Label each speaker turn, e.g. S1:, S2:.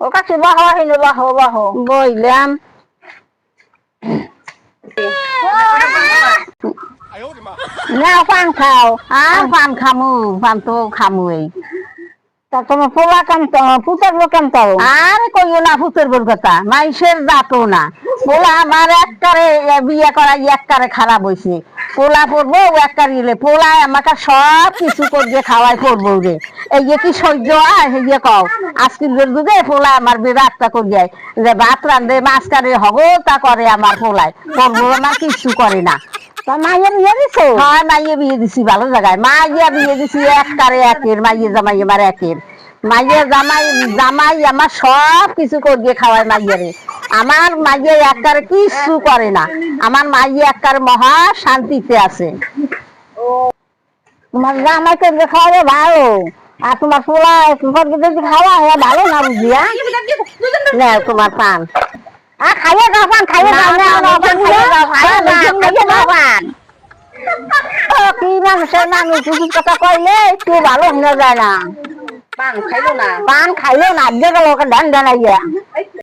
S1: ও কাছে বাহ হিনে বাহ বাহ। বইলাম। পান খাও। আর পান খামু পান তো খামুই তা তোমার পোলা পুতের বউ আর কইও না পুতের বউর কথা। মাইসের দাঁতও না। পোলা আমার এককারে বিয়ে করা এককারে খারাপ হইছে। পোলা পড়ব এককার ইলে পোলায় আমাকে সব কিছু করে খাওয়াই পড়ব রে এই যে কি সহ্য হয় সেই যে কও আজকের দুধে পোলা আমার বিরাটটা করে যায় যে ভাত রান্ধে মাছ কারে হব তা করে আমার পোলায় পড়ব আমার কিছু করে না। মাইয়া বিয়ে দিছো? হ্যাঁ মাইয়া বিয়ে দিছি ভালো জায়গায়। মাইয়া বিয়ে দিছি এক কারে একের মাইয়া জামাই আমার একের। মাইয়া জামাই জামাই আমার সব কিছু করিয়ে খাওয়ায় মাইয়ারে আমার মাইয়া এক কারে কিছু করে না। আমার মাইয়া এক কারে মহা শান্তিতে আছে। তোমার করে খাওয়াবে ভালো। আর তোমার পোলা যদি খাওয়া হয় ভালো না বুঝিয়া না তোমার পান। আ খাইয়ে দাও পান খাইয়ে দাও না খাইয়ে দাও খাইয়ে দাও পান। কি মানুষের মানুষ কিছু কথা কইলে একটু ভালো হয়ে যায় না।
S2: পান খাইলো না।
S1: পান খাইলেও না আগে গেল ওকে ধান ধান